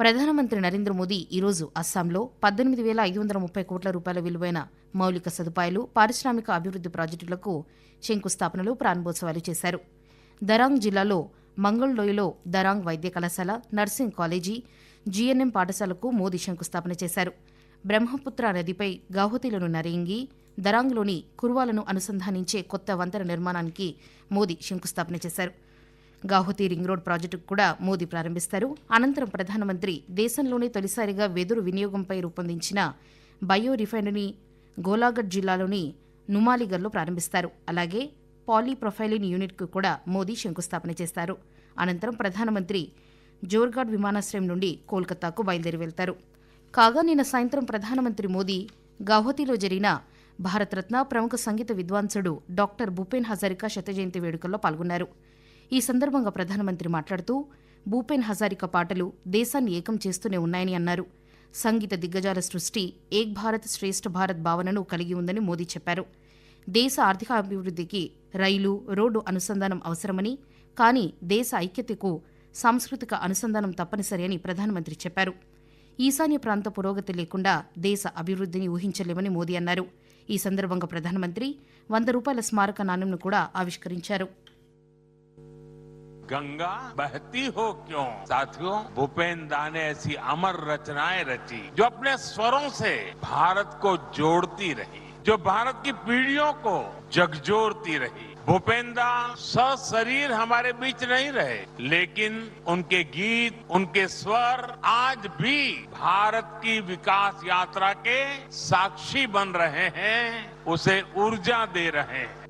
ప్రధానమంత్రి నరేంద్ర మోదీ ఈరోజు అస్సాంలో పద్దెనిమిది వేల ఐదు వందల ముప్పై కోట్ల రూపాయల విలువైన మౌలిక సదుపాయాలు పారిశ్రామిక అభివృద్ధి ప్రాజెక్టులకు శంకుస్థాపనలు ప్రారంభోత్సవాలు చేశారు. దరాంగ్ జిల్లాలో మంగళలోయలో దరాంగ్ వైద్య కళాశాల నర్సింగ్ కాలేజీ జీఎన్ఎం పాఠశాలకు మోదీ శంకుస్థాపన చేశారు. బ్రహ్మపుత్ర నదిపై గాహుతీలను నరేంగి దరాంగ్లోని కుర్వాలను అనుసంధానించే కొత్త వంతెన నిర్మాణానికి మోదీ శంకుస్థాపన చేశారు. గాహుతి రింగ్ రోడ్ ప్రాజెక్టుకు కూడా మోదీ ప్రారంభిస్తారు. అనంతరం ప్రధానమంత్రి దేశంలోనే తొలిసారిగా వెదురు వినియోగంపై రూపొందించిన బయో రిఫైనరీ గోలాఘట్ జిల్లాలోని నుమాలిగర్లో ప్రారంభిస్తారు. అలాగే పాలీప్రొఫైలిన్ యూనిట్కు కూడా మోదీ శంకుస్థాపన చేస్తారు. అనంతరం ప్రధానమంత్రి జోర్గాడ్ విమానాశ్రయం నుండి కోల్కతాకు బయలుదేరి వెళ్తారు. కాగా నిన్న సాయంత్రం ప్రధానమంత్రి మోదీ గౌహతిలో జరిగిన భారతరత్న ప్రముఖ సంగీత విద్వాంసుడు డాక్టర్ భూపేన్ హజారికా శత జయంతి వేడుకల్లో పాల్గొన్నారు. ఈ సందర్భంగా ప్రధానమంత్రి మాట్లాడుతూ భూపేన్ హజారికా పాటలు దేశాన్ని ఏకం చేస్తూనే ఉన్నాయని అన్నారు. సంగీత దిగ్గజాల సృష్టి ఏక్ భారత్ శ్రేష్ఠ భారత్ భావనను కలిగి ఉందని మోదీ చెప్పారు. దేశ ఆర్థికాభివృద్ధికి రైలు రోడ్డు అనుసంధానం అవసరమని కానీ దేశ ఐక్యతకు సాంస్కృతిక అనుసంధానం తప్పనిసరి అని ప్రధానమంత్రి చెప్పారు. ఈశాన్య ప్రాంత పురోగతి లేకుండా దేశ అభివృద్ధిని ఊహించలేమని మోదీ అన్నారు. ఈ సందర్భంగా ప్రధానమంత్రి వంద రూపాయల స్మారక నాణ్యంను కూడా ఆవిష్కరించారు. गंगा बहती हो क्यों? साथियों भूपेन दा ने ऐसी अमर रचनाएँ रची, जो अपने स्वरों से भारत को जोड़ती रही, जो भारत की पीढ़ियों को जगजोड़ती रही। भूपेंदा सशरीर हमारे बीच नहीं रहे, लेकिन उनके गीत, उनके स्वर आज भी भारत की विकास यात्रा के साक्षी बन रहे हैं, उसे ऊर्जा दे रहे हैं।